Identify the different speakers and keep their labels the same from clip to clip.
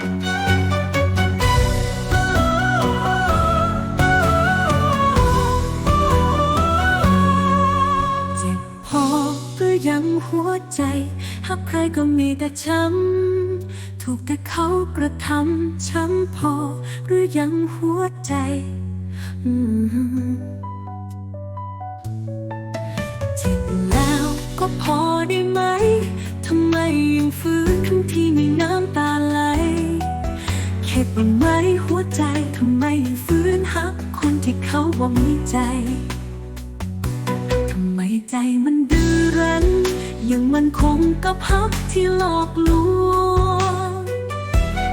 Speaker 1: เจ็บพอหรือยังหัวใจหากใครก็มีแต่ช้ำ ถูกแต่เขากระทำช้ำพอหรือยังหัวใจจ็บแล้วก็พอได้ไหม ทำไมยังฝืน ที่เขาว่ามีใจ ทำไมใจมันดื้อรั้น ยังมันคงกับพักที่หลอกลวง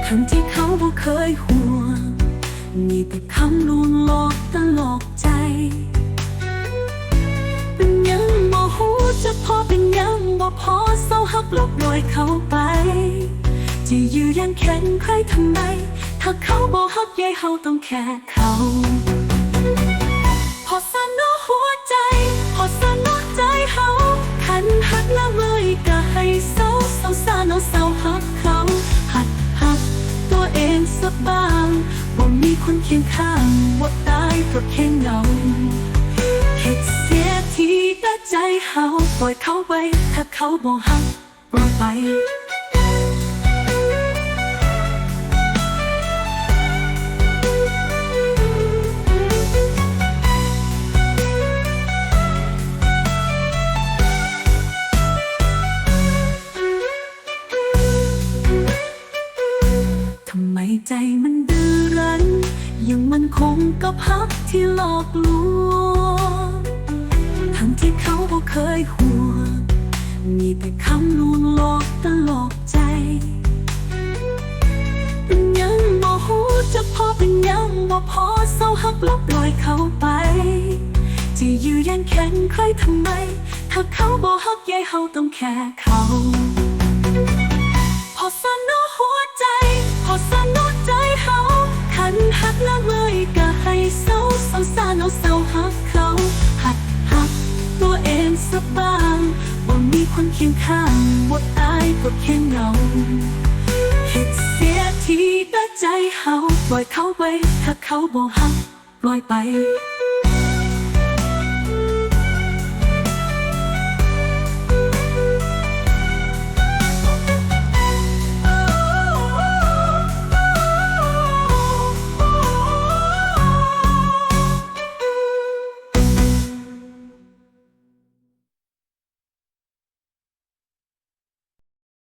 Speaker 1: ทั้งที่เขาบ่เคยห่วง มีแต่คำลวงหลอกตลอกใจ เป็นยังบ่หูจะพอเป็นยังบ่พอเศร้าหักลบลอยเขาไป จะยู่ยังแข็งใครทำไม ถ้าเขาบ่ฮักใยเฮาต้องแค่ ซาเนาเศร้าหักเขา หัดหักตัวเองสักบ้างว่ามีคนเคียงข้างว่าตายเพราะแค่เงาเห็ดเสียทีแต่ใจเฮาปล่อยเขาไว้ ถ้าเขาบ่หักปล่อยไป ใจมันดื้อรั้น ยังมันคงกับพักที่หลอกลวงทั้งที่เขาบ่เคยห่วง มีแต่คำลวงหลอกตลอกใจ เป็นยังบ่หูจะพอเป็นยังบ่พอเศร้าหักลบลอยเขาไป จะอยู่ยันแข็งใครทำไม ถ้าเขาบ่ฮักใยเฮาต้องแค่เขา หักละเมยก็ให้เศร้าเศร้าซาเนาเศร้าหักเขา หักหักตัวเองสักบ้างว่ามีคนเคียงข้างว่าตายก็แค่เงาเห็ดเสียทีแต่ใจเฮาปล่อยเขาไปถ้าเขาบ่หักปล่อยไป